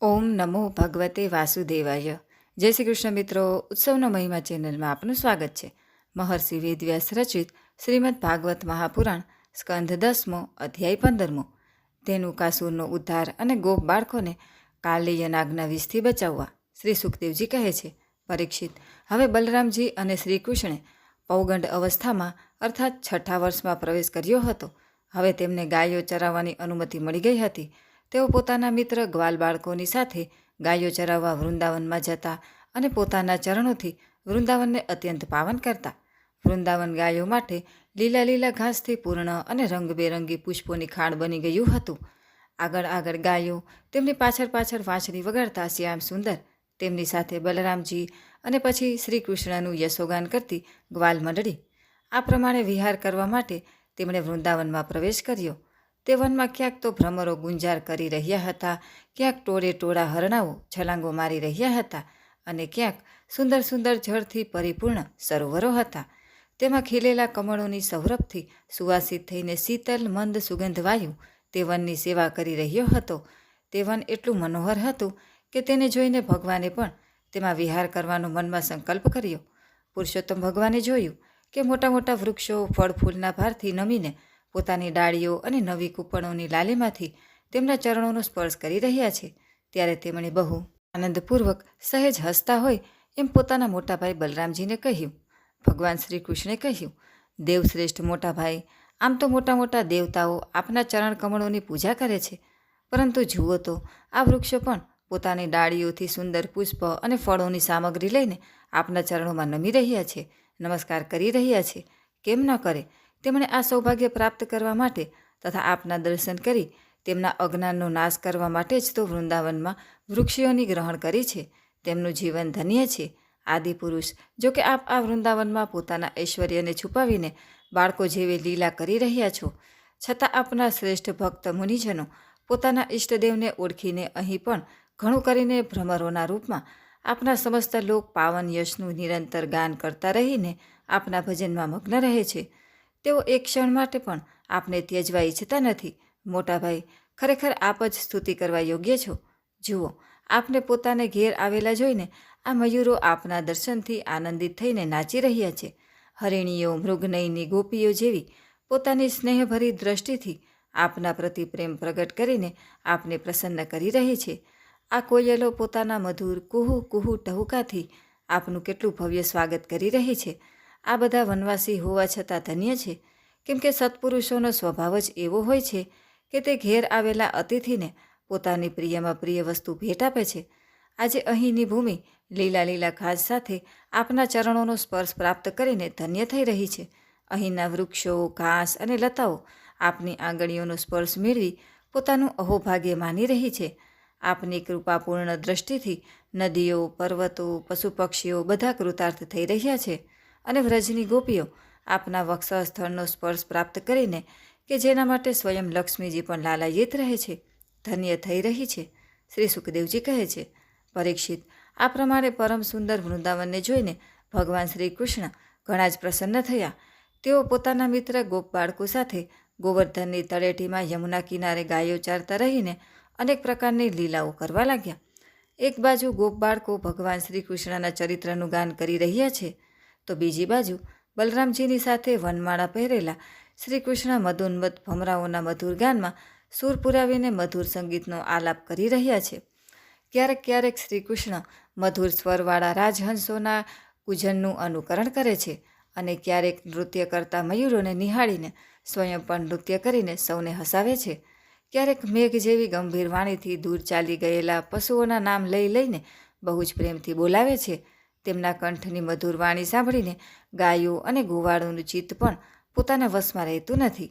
ઓમ નમો ભગવતે વાસુદેવાય. જય શ્રી કૃષ્ણ મિત્રો, ઉત્સવનો મહિમા ચેનલમાં આપનું સ્વાગત છે. મહર્ષિ વેદવ્યાસ રચિત શ્રીમદ ભાગવત મહાપુરાણ સ્કંધ દસમો અધ્યાય પંદરમો. તેનું કાસુરનો ઉદ્ધાર અને ગોપ બાળકોને કાલિય નાગના વિષથી બચાવવા શ્રી સુખદેવજી કહે છે. પરીક્ષિત. હવે બલરામજી અને શ્રી કૃષ્ણે પૌગંડ અવસ્થામાં, અર્થાત છઠ્ઠા વર્ષમાં પ્રવેશ કર્યો હતો. હવે તેમને ગાયો ચરાવવાની અનુમતિ મળી ગઈ હતી. તેઓ પોતાના મિત્ર ગ્વાલ બાળકોની સાથે ગાયો ચરાવવા વૃંદાવનમાં જતા અને પોતાના ચરણોથી વૃંદાવનને અત્યંત પાવન કરતા. વૃંદાવન ગાયો માટે લીલા લીલા ઘાસથી પૂર્ણ અને રંગબેરંગી પુષ્પોની ખાણ બની ગયું હતું. આગળ આગળ ગાયો તેમની પાછળ પાછળ વાંસળી વગાડતા શ્યામ સુંદર, તેમની સાથે બલરામજી અને પછી શ્રી કૃષ્ણનું યશોગાન કરતી ગ્વાલ મંડળી. આ પ્રમાણે વિહાર કરવા માટે તેમણે વૃંદાવનમાં પ્રવેશ કર્યો. તે વનમાં ક્યાંક તો ભ્રમરો ગુંજાર કરી રહ્યા હતા, ક્યાંક ટોળે ટોળા હરણાઓ છલાંગો મારી રહ્યા હતા અને ક્યાંક સુંદર સુંદર જળથી પરિપૂર્ણ સરોવરો હતા. તેમાં ખીલેલા કમળોની સૌરભથી સુવાસિત થઈને શીતલ, મંદ સુગંધ વાયુ તે વનની સેવા કરી રહ્યો હતો. તે વન એટલું મનોહર હતું કે તેને જોઈને ભગવાને પણ તેમાં વિહાર કરવાનો મનમાં સંકલ્પ કર્યો. પુરુષોત્તમ ભગવાને જોયું કે મોટા મોટા વૃક્ષો ફળ ફૂલના ભારથી નમીને પોતાની ડાળીઓ અને નવી કૂપણોની લાલીમાંથી તેમના ચરણોનો સ્પર્શ કરી રહ્યા છે. ત્યારે તેમણે બહુ આનંદપૂર્વક સહેજ હસતા હોય એમ પોતાના મોટાભાઈ બલરામજીને કહ્યું. ભગવાન શ્રી કૃષ્ણે કહ્યું, દેવશ્રેષ્ઠ મોટાભાઈ, આમ તો મોટા મોટા દેવતાઓ આપના ચરણ કમળોની પૂજા કરે છે. પરંતુ જુઓ તો, આ વૃક્ષો પણ પોતાની ડાળીઓથી સુંદર પુષ્પ અને ફળોની સામગ્રી લઈને આપના ચરણોમાં નમી રહ્યા છે. નમસ્કાર કરી રહ્યા છે. કેમ ન કરે? તેમણે આ સૌભાગ્ય પ્રાપ્ત કરવા માટે તથા આપના દર્શન કરી તેમના અજ્ઞાનનો નાશ કરવા માટે જ તો વૃંદાવનમાં વૃક્ષીઓની ગ્રહણ કરી છે. તેમનું જીવન ધન્ય છે. આદિપુરુષ જો કે આપ આ વૃંદાવનમાં પોતાના ઐશ્વર્યને છુપાવીને બાળકો જેવી લીલા કરી રહ્યા છો. છતાં આપના શ્રેષ્ઠ ભક્ત મુનિજનો પોતાના ઈષ્ટદેવને ઓળખીને અહીં પણ ઘણું કરીને ભ્રમરોના રૂપમાં આપના સમસ્ત લોક પાવન યશનું નિરંતર ગાન કરતા રહીને આપના ભજનમાં મગ્ન રહે છે. તેઓ એક ક્ષણ માટે પણ આપને ત્યજવા ઈચ્છતા નથી. મોટાભાઈ, ખરેખર આપ જ સ્તુતિ કરવા યોગ્ય છો. જુઓ, આપને પોતાને ઘેર આવેલા જોઈને આ મયુરો આપના દર્શનથી આનંદિત થઈને નાચી રહ્યા છે. હરિણીઓ, મૃગનયની ગોપીઓ જેવી પોતાની સ્નેહભરી દ્રષ્ટિથી આપના પ્રતિ પ્રેમ પ્રગટ કરીને આપને પ્રસન્ન કરી રહી છે. આ કોયલો પોતાના મધુર કુહુ કુહુ ટહુકાથી આપનું કેટલું ભવ્ય સ્વાગત કરી રહી છે. આ બધા વનવાસી હોવા છતાં ધન્ય છે. કેમ કે સત્પુરુષોનો સ્વભાવ જ એવો હોય છે કે તે ઘેર આવેલા અતિથિને પોતાની પ્રિયમાં પ્રિય વસ્તુ ભેટ આપે છે. આજે અહીંની ભૂમિ લીલા લીલા ઘાસ સાથે આપના ચરણોનો સ્પર્શ પ્રાપ્ત કરીને ધન્ય થઈ રહી છે. અહીંના વૃક્ષો, ઘાસ અને લતાઓ આપની આંગળીઓનો સ્પર્શ મેળવી પોતાનું અહોભાગ્ય માની રહી છે. આપની કૃપાપૂર્ણ દ્રષ્ટિથી નદીઓ, પર્વતો, પશુ પક્ષીઓ બધા કૃતાર્થ થઈ રહ્યા છે. અને વ્રજની ગોપીઓ આપના વક્ષસ્થળનો સ્પર્શ પ્રાપ્ત કરીને કે જેના માટે સ્વયં લક્ષ્મીજી પણ લાલાયિત રહે છે, ધન્ય થઈ રહી છે, શ્રી સુખદેવજી કહે છે, પરીક્ષિત, આ પ્રમાણે પરમ સુંદર વૃંદાવનને જોઈને ભગવાન શ્રી કૃષ્ણ ઘણા જ પ્રસન્ન થયા. તેઓ પોતાના મિત્ર ગોપ બાળકો સાથે ગોવર્ધનની તળેટીમાં યમુના કિનારે ગાયો ચારતા રહીને અનેક પ્રકારની લીલાઓ કરવા લાગ્યા. એક બાજુ ગોપ બાળકો ભગવાન શ્રી કૃષ્ણના ચરિત્રનું ગાન કરી રહ્યા છે તો બીજી બાજુ બલરામજીની સાથે વનમાળા પહેરેલા શ્રી કૃષ્ણ મધોન્મત ભમરાઓના મધુર ગાનમાં સૂર પુરાવીને મધુર સંગીતનો આલાપ કરી રહ્યા છે. ક્યારેક ક્યારેક શ્રી કૃષ્ણ મધુર સ્વરવાળા રાજહંસોના કુજનનું અનુકરણ કરે છે અને ક્યારેક નૃત્ય કરતા મયુરોને નિહાળીને સ્વયં પણ નૃત્ય કરીને સૌને હસાવે છે. ક્યારેક મેઘ જેવી ગંભીર વાણીથી દૂર ચાલી ગયેલા પશુઓના નામ લઈ લઈને બહુ જ પ્રેમથી બોલાવે છે તેમના કંઠની મધુર વાણી સાંભળીને ગાયો અને ગોવાળોનું ચિત્ત પણ પોતાના વશમાં રહેતું નથી.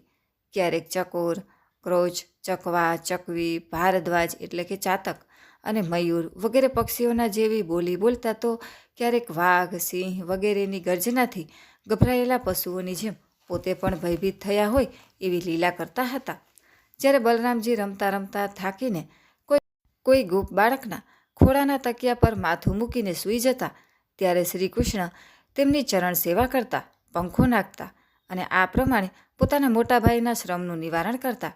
ક્યારેક ચકોર, ક્રોચ, ચકવા, ચકવી, ભારદ્વાજ એટલે કે ચાતક અને મયુર વગેરે પક્ષીઓના જેવી બોલી બોલતા તો ક્યારેક વાઘ, સિંહ વગેરેની ગર્જનાથી ગભરાયેલા પશુઓની જેમ પોતે પણ ભયભીત થયા હોય એવી લીલા કરતા હતા. જ્યારે બલરામજી રમતા રમતા થાકીને કોઈ કોઈ ગોપ બાળકના ખોળાના તકિયા પર માથું મૂકીને સૂઈ જતા ત્યારે શ્રી કૃષ્ણ તેમની ચરણ સેવા કરતા, પંખો નાખતા અને આ પ્રમાણે પોતાના મોટા ભાઈના શ્રમનું નિવારણ કરતા.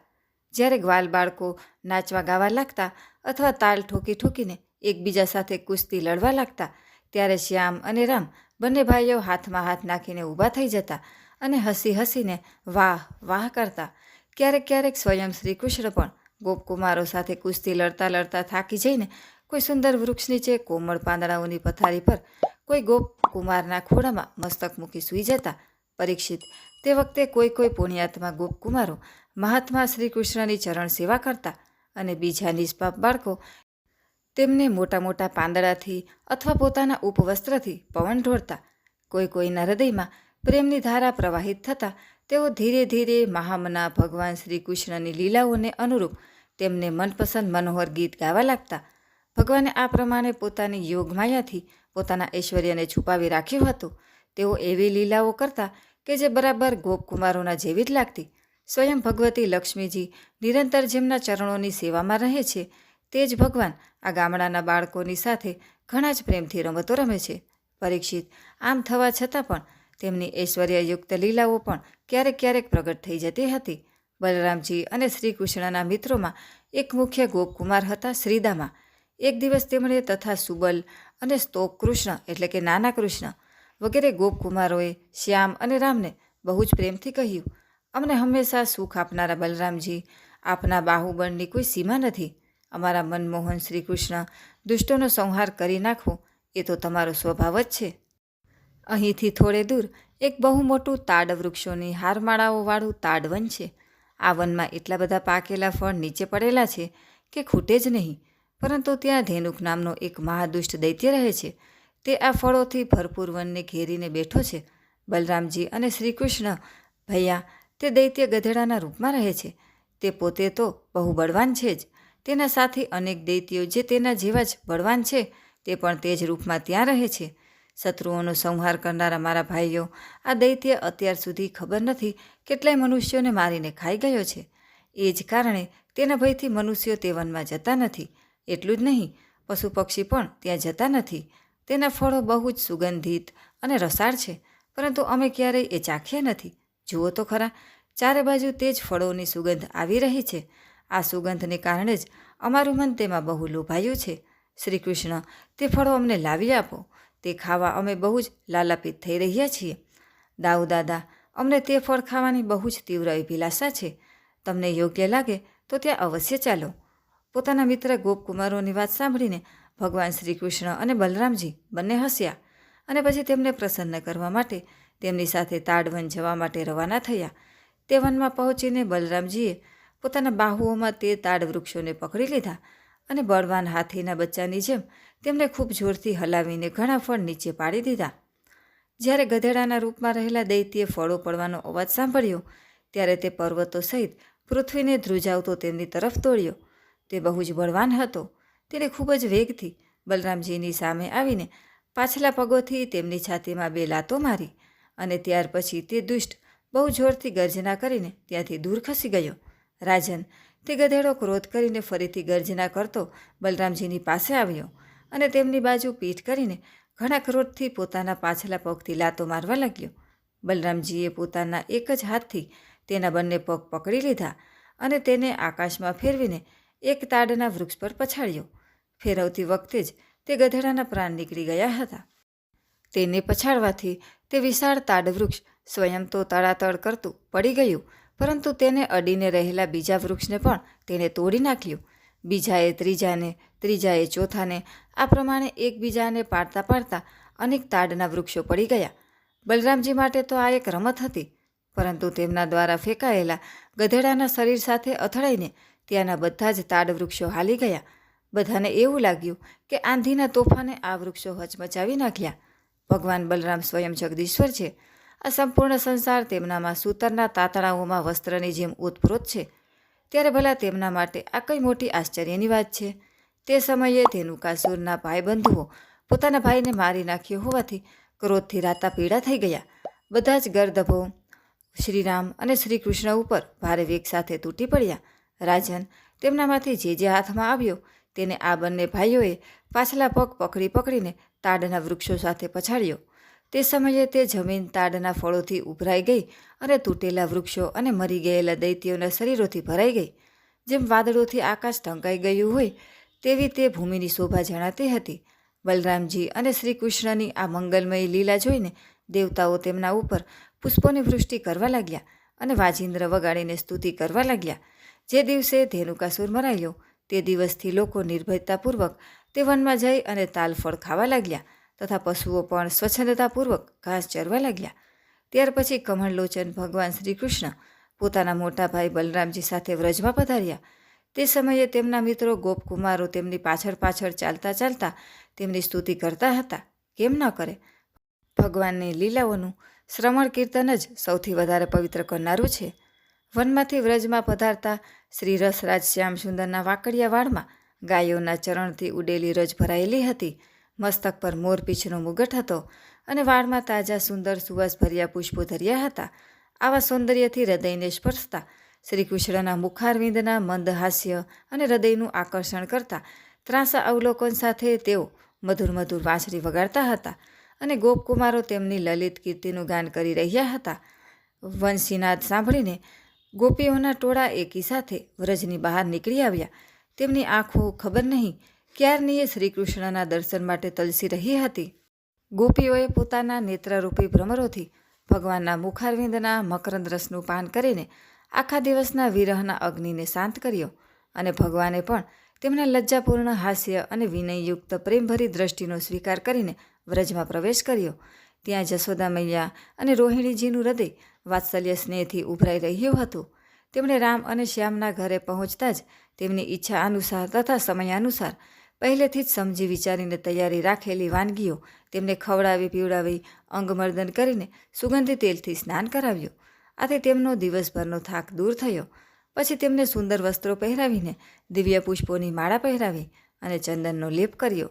જ્યારે ગ્વાલ બાળકો નાચવા ગાવા લાગતા અથવા તાલ ઠોકી ઠોકીને એકબીજા સાથે કુસ્તી લડવા લાગતા, ત્યારે શ્યામ અને રામ બંને ભાઈઓ હાથમાં હાથ નાખીને ઊભા થઈ જતા અને હસી હસીને વાહ વાહ કરતા. ક્યારેક ક્યારેક સ્વયં શ્રી કૃષ્ણ પણ ગોપકુમારો સાથે કુસ્તી લડતા લડતા થાકી જઈને કોઈ સુંદર વૃક્ષ નીચે કોમળ પાંદડાઓની પથારી પર કોઈ ગોપ કુમારના ખોળામાં મસ્તક મૂકી સૂઈ જતા પરીક્ષિત. તે વખતે કોઈ કોઈ પુણ્યાત્મા ગોપકુમારો મહાત્મા શ્રી કૃષ્ણની ચરણ સેવા કરતા અને બીજા નિષ્પાપ બાળકો તેમને મોટા મોટા પાંદડાથી અથવા પોતાના ઉપવસ્ત્રથી પવન ઢોળતા. કોઈ કોઈના હૃદયમાં પ્રેમની ધારા પ્રવાહિત થતાં તેઓ ધીરે ધીરે મહામના ભગવાન શ્રી કૃષ્ણની લીલાઓને અનુરૂપ તેમને મનપસંદ મનોહર ગીત ગાવા લાગતા ભગવાને આ પ્રમાણે પોતાની યોગમાયાથી પોતાના ઐશ્વર્યને છુપાવી રાખ્યું હતું. તેઓ એવી લીલાઓ કરતા કે જે બરાબર ગોપકુમારોના જેવી જ લાગતી. સ્વયં ભગવતી લક્ષ્મીજી નિરંતર જેમના ચરણોની સેવામાં રહે છે, તે જ ભગવાન આ ગામડાના બાળકોની સાથે ઘણા જ પ્રેમથી રમતો રમે છે. પરીક્ષિત, આમ થવા છતાં પણ તેમની ઐશ્વર્યયુક્ત લીલાઓ પણ ક્યારેક ક્યારેક પ્રગટ થઈ જતી હતી. બલરામજી અને શ્રી કૃષ્ણના મિત્રોમાં એક મુખ્ય ગોપકુમાર હતા શ્રીદામા. એક દિવસ તેમણે તથા સુબલ અને સ્તોક કૃષ્ણ, એટલે કે નાના કૃષ્ણ, વગેરે ગોપકુમારોએ શ્યામ અને રામને બહુ જ પ્રેમથી કહ્યું, અમને હંમેશા સુખ આપનારા બલરામજી, આપના બાહુબળની કોઈ સીમા નથી. અમારા મનમોહન શ્રી કૃષ્ણ દુષ્ટોનો સંહાર કરી નાખવો, એ તો તમારો સ્વભાવ જ છે. અહીંથી થોડે દૂર એક બહુ મોટું તાડ વૃક્ષોની હારમાળાઓવાળું તાડવન છે. આ વનમાં એટલા બધા પાકેલા ફળ નીચે પડેલા છે કે ખૂટે જ નહીં. પરંતુ ત્યાં ધેનુક નામનો એક મહાદુષ્ટ દૈત્ય રહે છે. તે આ ફળોથી ભરપૂર વનને ઘેરીને બેઠો છે. બલરામજી અને શ્રી કૃષ્ણ ભૈયા, તે દૈત્ય ગધેડાના રૂપમાં રહે છે. તે પોતે તો બહુ બળવાન છે જ. તેના સાથે અનેક દૈત્યો જે તેના જેવા જ બળવાન છે, તે પણ તે જ રૂપમાં ત્યાં રહે છે. શત્રુઓનો સંહાર કરનારા મારા ભાઈઓ, આ દૈત્ય અત્યાર સુધી ખબર નથી કેટલાય મનુષ્યોને મારીને ખાઈ ગયો છે. એ જ કારણે તેના ભયથી મનુષ્યો તે વનમાં જતા નથી. એટલું જ નહીં, પશુ પક્ષી પણ ત્યાં જતા નથી. તેના ફળો બહુ જ સુગંધિત અને રસાળ છે, પરંતુ અમે ક્યારેય એ ચાખ્યા નથી. જુઓ તો ખરા, ચારે બાજુ તે જ ફળોની સુગંધ આવી રહી છે. આ સુગંધને કારણે જ અમારું મન તેમાં બહુ લોભાયું છે. શ્રી કૃષ્ણ તે ફળો અમને લાવી આપો. તે ખાવા અમે બહુ જ લાલાપિત થઈ રહ્યા છીએ. દાઉ દાદા, અમને તે ફળ ખાવાની બહુ જ તીવ્ર અભિલાષા છે. તમને યોગ્ય લાગે તો ત્યાં અવશ્ય ચાલો. પોતાના મિત્ર ગોપકુમારોની વાત સાંભળીને ભગવાન શ્રી કૃષ્ણ અને બલરામજી બંને હસ્યા અને પછી તેમને પ્રસન્ન કરવા માટે તેમની સાથે તાડવન જવા માટે રવાના થયા. તે વનમાં પહોંચીને બલરામજીએ પોતાના બાહુઓમાં તે તાડ વૃક્ષોને પકડી લીધા અને બળવાન હાથીના બચ્ચાની જેમ તેમને ખૂબ જોરથી હલાવીને ઘણા ફળ નીચે પાડી દીધા. જ્યારે ગધેડાના રૂપમાં રહેલા દૈત્યે ફળો પડવાનો અવાજ સાંભળ્યો, ત્યારે તે પર્વતો સહિત પૃથ્વીને ધ્રુજાવતો તેમની તરફ દોડ્યો. તે બહુ જ બળવાન હતો. તેણે ખૂબ જ વેગથી બલરામજીની સામે આવીને પાછલા પગોથી તેમની છાતીમાં બે લાતો મારી અને ત્યાર પછી તે દુષ્ટ બહુ જોરથી ગર્જના કરીને ત્યાંથી દૂર ખસી ગયો. રાજન, તે ગધેડો ક્રોધ કરીને ફરીથી ગર્જના કરતો બલરામજીની પાસે આવ્યો અને તેમની બાજુ પીઠ કરીને ઘણા ક્રોધથી પોતાના પાછલા પગથી લાતો મારવા લાગ્યો. બલરામજીએ પોતાના એક જ હાથથી તેના બંને પગ પકડી લીધા અને તેને આકાશમાં ફેરવીને એક તાડના વૃક્ષ પર પછાડ્યો. ફેરવતી વખતે જ તે ગધેડાના પ્રાણ નીકળી ગયા હતા. તેને પછાડવાથી તે વિશાળ તાડવૃક્ષ સ્વયં તો તળાતળ કરતું પડી ગયું, પરંતુ તેને અડીને રહેલા બીજા વૃક્ષને પણ તેને તોડી નાખ્યું. બીજાએ ત્રીજાને, ત્રીજાએ ચોથાને, આ પ્રમાણે એકબીજાને પાડતા પાડતા અનેક તાડના વૃક્ષો પડી ગયા. બલરામજી માટે તો આ એક રમત હતી, પરંતુ તેમના દ્વારા ફેંકાયેલા ગધેડાના શરીર સાથે અથડાઈને ત્યાંના બધા જ તાડ વૃક્ષો હાલી ગયા. બધાને એવું લાગ્યું કે આંધીના તોફાને આ વૃક્ષો હચમચાવી નાખ્યા. ભગવાન બલરામ સ્વયં જગદીશ્વર છે. આ સંપૂર્ણ સંસાર તેમનામાં સૂતરના તાતણાઓમાં વસ્ત્રની જેમ ઉતપ્રોત છે. ત્યારે ભલા તેમના માટે આ કઈ મોટી આશ્ચર્યની વાત છે? તે સમયે ધેનુકાસુરના ભાઈબંધુઓ પોતાના ભાઈને મારી નાખ્યો હોવાથી ક્રોધથી રાતા પીડા થઈ ગયા. બધા જ ગર્દભો, શ્રીરામ અને શ્રી કૃષ્ણ ઉપર ભારે વેગ સાથે તૂટી પડ્યા. રાજન તેમનામાંથી જે જે હાથમાં આવ્યો તેને આ બંને ભાઈઓએ પાછલા પગ પકડી પકડીને તાડના વૃક્ષો સાથે પછાડ્યો. તે સમયે તે જમીન તાડના ફળોથી ઉભરાઈ ગઈ અને તૂટેલા વૃક્ષો અને મરી ગયેલા દૈત્યોના શરીરોથી ભરાઈ ગઈ. જેમ વાદળોથી આકાશ ઢંકાઈ ગયું હોય તેવી તે ભૂમિની શોભા જણાતી હતી. બલરામજી અને શ્રી કૃષ્ણની આ મંગલમય લીલા જોઈને દેવતાઓ તેમના ઉપર પુષ્પોની વૃષ્ટિ કરવા લાગ્યા અને વાજિંદ્ર વગાડીને સ્તુતિ કરવા લાગ્યા. જે દિવસે ધેનુકાસુર મરાયો, તે દિવસથી લોકો નિર્ભયતાપૂર્વક તે વનમાં જઈ અને તાલફળ ખાવા લાગ્યા તથા પશુઓ પણ સ્વચ્છંદતાપૂર્વક ઘાસ ચરવા લાગ્યા. ત્યાર પછી કમળલોચન ભગવાન શ્રી કૃષ્ણ પોતાના મોટા ભાઈ બલરામજી સાથે વ્રજમાં પધાર્યા. તે સમયે તેમના મિત્રો ગોપકુમારો તેમની પાછળ પાછળ ચાલતા ચાલતા તેમની સ્તુતિ કરતા હતા. કેમ ન કરે? ભગવાનની લીલાઓનું શ્રવણ કીર્તન જ સૌથી વધારે પવિત્ર કરનારું છે. વનમાંથી વ્રજમાં પધારતા શ્રી રસરાજ શ્યામ સુંદરના વાકડિયા વાળમાં ગાયોના ચરણથી ઉડેલી રજ ભરાયેલી હતી. મસ્તક પર મોરપીંછનો મુગટ હતો અને વાળમાં તાજા સુંદર સુવાસભર્યા પુષ્પો ધર્યા હતા. આવા સૌંદર્યથી હૃદયને સ્પર્શતા શ્રી કૃષ્ણના મુખારવિંદના મંદ હાસ્ય અને હૃદયનું આકર્ષણ કરતા ત્રાસા અવલોકન સાથે તેઓ મધુર મધુર વાંસળી વગાડતા હતા અને ગોપકુમારો તેમની લલિત કીર્તિનું ગાન કરી રહ્યા હતા. વંશીનાદ સાંભળીને ગોપીઓના ટોળા એકી સાથે વ્રજની બહાર નીકળી આવ્યા. તેમની આંખો ખબર નહીં ક્યારનીએ શ્રીકૃષ્ણના દર્શન માટે તલસી રહી હતી. ગોપીઓએ પોતાના નેત્રરૂપી ભ્રમરોથી ભગવાનના મુખારવિંદના મકરંદ રસનું પાન કરીને આખા દિવસના વિરહના અગ્નિને શાંત કર્યો અને ભગવાને પણ તેમના લજ્જાપૂર્ણ હાસ્ય અને વિનયયુક્ત પ્રેમભરી દ્રષ્ટિનો સ્વીકાર કરીને વ્રજમાં પ્રવેશ કર્યો. ત્યાં જશોદા મૈયા અને રોહિણીજીનું હૃદય વાત્સલ્ય સ્નેહથી ઉભરાઈ રહ્યું હતું. તેમણે રામ અને શ્યામના ઘરે પહોંચતા જ તેમની ઈચ્છા અનુસાર તથા સમયાનુસાર પહેલેથી જ સમજી વિચારીને તૈયારી રાખેલી વાનગીઓ તેમને ખવડાવી પીવડાવી અંગમર્દન કરીને સુગંધી તેલથી સ્નાન કરાવ્યું. આથી તેમનો દિવસભરનો થાક દૂર થયો. પછી તેમને સુંદર વસ્ત્રો પહેરાવીને દિવ્ય પુષ્પોની માળા પહેરાવી અને ચંદનનો લેપ કર્યો.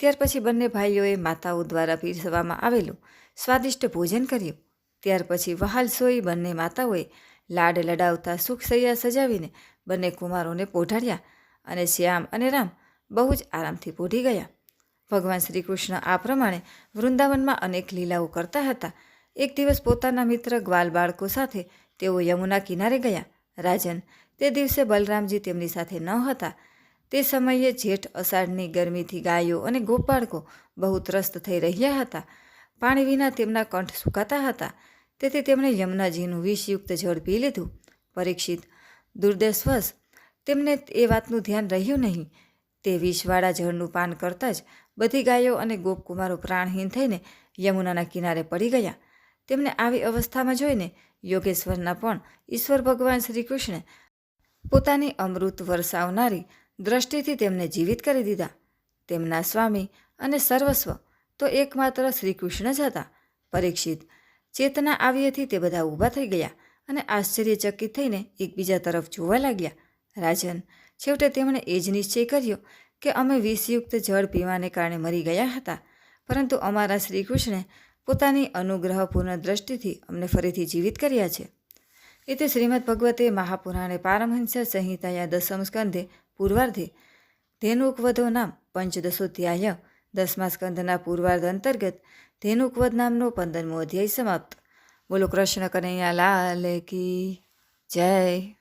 ત્યાર પછી બંને ભાઈઓએ માતાઓ દ્વારા પીરસવામાં આવેલું સ્વાદિષ્ટ ભોજન કર્યું. ત્યાર પછી વહાલસોઈ બંને માતાઓએ લાડ લડાવતા સુખસૈયા સજાવીને બંને કુમારોને પોઢાડ્યા અને શ્યામ અને રામ બહુ જ આરામથી પોઢી ગયા. ભગવાન શ્રી કૃષ્ણ આ પ્રમાણે વૃંદાવનમાં અનેક લીલાઓ કરતા હતા. એક દિવસ પોતાના મિત્ર ગ્વાલ બાળકો સાથે તેઓ યમુના કિનારે ગયા. રાજન તે દિવસે બલરામજી તેમની સાથે ન હતા. તે સમયે જેઠ અષાઢની ગરમીથી ગાયો અને ગોપાળકો બહુ ત્રસ્ત થઈ રહ્યા હતા. પાણી વિના તેમના કંઠ સુકાતા હતા. તેથી તેમણે યમુનાજીનું વિષયુક્ત જળ પી લીધું. પરીક્ષિત દુર્દેશવશ, તેમને એ વાતનું ધ્યાન રહ્યું નહીં. તે વિષવાળા જળનું પાન કરતાં જ બધી ગાયો અને ગોપકુમારો પ્રાણહીન થઈને યમુનાના કિનારે પડી ગયા. તેમને આવી અવસ્થામાં જોઈને યોગેશ્વરના પણ ઈશ્વર ભગવાન શ્રી કૃષ્ણે પોતાની અમૃત વરસાવનારી દ્રષ્ટિથી તેમને જીવિત કરી દીધા. તેમના સ્વામી અને સર્વસ્વ તો એકમાત્ર શ્રીકૃષ્ણ જ હતા. પરીક્ષિત ચેતના આવી તે બધા ઊભા થઈ ગયા અને આશ્ચર્યચકિત થઈને એકબીજા તરફ જોવા લાગ્યા. રાજન, છેવટે તેમણે એ જ નિશ્ચય કર્યો કે અમે વિષયુક્ત જળ પીવાને કારણે મરી ગયા હતા. પરંતુ અમારા શ્રીકૃષ્ણે પોતાની અનુગ્રહપૂર્ણ દ્રષ્ટિથી અમને ફરીથી જીવિત કર્યા છે. એ તે શ્રીમદ ભગવતે મહાપુરાણે પારમહંસ સંહિતાયા દસમ સ્કંધે પૂર્વાર્ધે. ધેનુકવધો નામ પંચદશોધ્યાય, દસમા સ્કંધના પૂર્વાર્ધ અંતર્ગત ધેનુકવધ નામનો પંદરમો અધ્યાય સમાપ્ત. બોલો કૃષ્ણ કનૈયા લાલ કી જય.